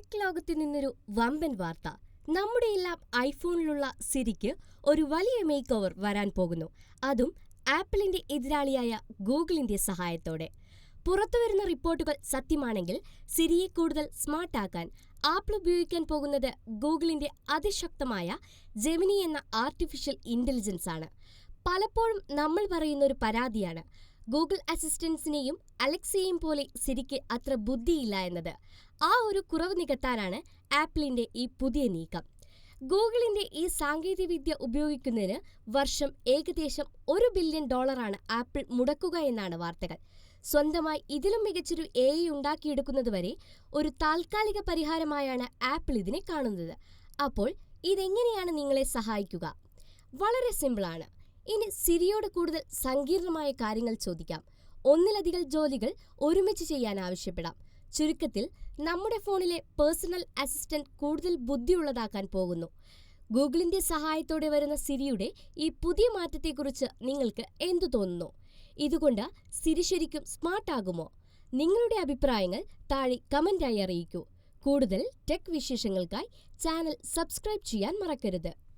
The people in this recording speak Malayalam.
ടെക് ലോകത്ത് നിന്നൊരു വമ്പൻ വാർത്ത. നമ്മുടെ എല്ലാം ഐഫോണിലുള്ള സിരിക്ക് ഒരു വലിയ മേക്ക് ഓവർ വരാൻ പോകുന്നു. അതും ആപ്പിളിന്റെ എതിരാളിയായ ഗൂഗിളിന്റെ സഹായത്തോടെ. പുറത്തുവരുന്ന റിപ്പോർട്ടുകൾ സത്യമാണെങ്കിൽ സിരിയെ കൂടുതൽ സ്മാർട്ടാക്കാൻ ആപ്പിൾ ഉപയോഗിക്കാൻ പോകുന്നത് ഗൂഗിളിന്റെ അതിശക്തമായ ജെമിനി എന്ന ആർട്ടിഫിഷ്യൽ ഇന്റലിജൻസ് ആണ്. പലപ്പോഴും നമ്മൾ പറയുന്ന ഒരു പരാതിയാണ്. ഗൂഗിൾ അസിസ്റ്റൻസിനെയും അലക്സയെയും പോലെ സിരിക്ക് അത്ര ബുദ്ധിയില്ല എന്നത്. ആ ഒരു കുറവ് നികത്താനാണ് ആപ്പിളിന്റെ ഈ പുതിയ നീക്കം. ഗൂഗിളിന്റെ ഈ സാങ്കേതികവിദ്യ ഉപയോഗിക്കുന്നതിന് വർഷം ഏകദേശം ഒരു ബില്യൺ ഡോളറാണ് ആപ്പിൾ മുടക്കുക എന്നാണ് വാർത്തകൾ. സ്വന്തമായി ഇതിലും മികച്ചൊരു എ ഐ ഉണ്ടാക്കിയെടുക്കുന്നതുവരെ ഒരു താൽക്കാലിക പരിഹാരമായാണ് ആപ്പിൾ ഇതിനെ കാണുന്നത്. അപ്പോൾ ഇതെങ്ങനെയാണ് നിങ്ങളെ സഹായിക്കുക? വളരെ സിമ്പിളാണ്. ഇനി സിരിയോട് കൂടുതൽ സങ്കീർണമായ കാര്യങ്ങൾ ചോദിക്കാം. ഒന്നിലധികം ജോലികൾ ഒരുമിച്ച് ചെയ്യാൻ ആവശ്യപ്പെടാം. ചുരുക്കത്തിൽ നമ്മുടെ ഫോണിലെ പേഴ്സണൽ അസിസ്റ്റന്റ് കൂടുതൽ ബുദ്ധിയുള്ളതാക്കാൻ പോകുന്നു. ഗൂഗിളിന്റെ സഹായത്തോടെ വരുന്ന സിരിയുടെ ഈ പുതിയ മാറ്റത്തെക്കുറിച്ച് നിങ്ങൾക്ക് എന്തു തോന്നുന്നു? ഇതുകൊണ്ട് സിരി ശരിക്കും സ്മാർട്ട് ആകുമോ? നിങ്ങളുടെ അഭിപ്രായങ്ങൾ താഴെ കമന്റായി അറിയിക്കൂ. കൂടുതൽ ടെക് വിശേഷങ്ങൾക്കായി ചാനൽ സബ്സ്ക്രൈബ് ചെയ്യാൻ മറക്കരുത്.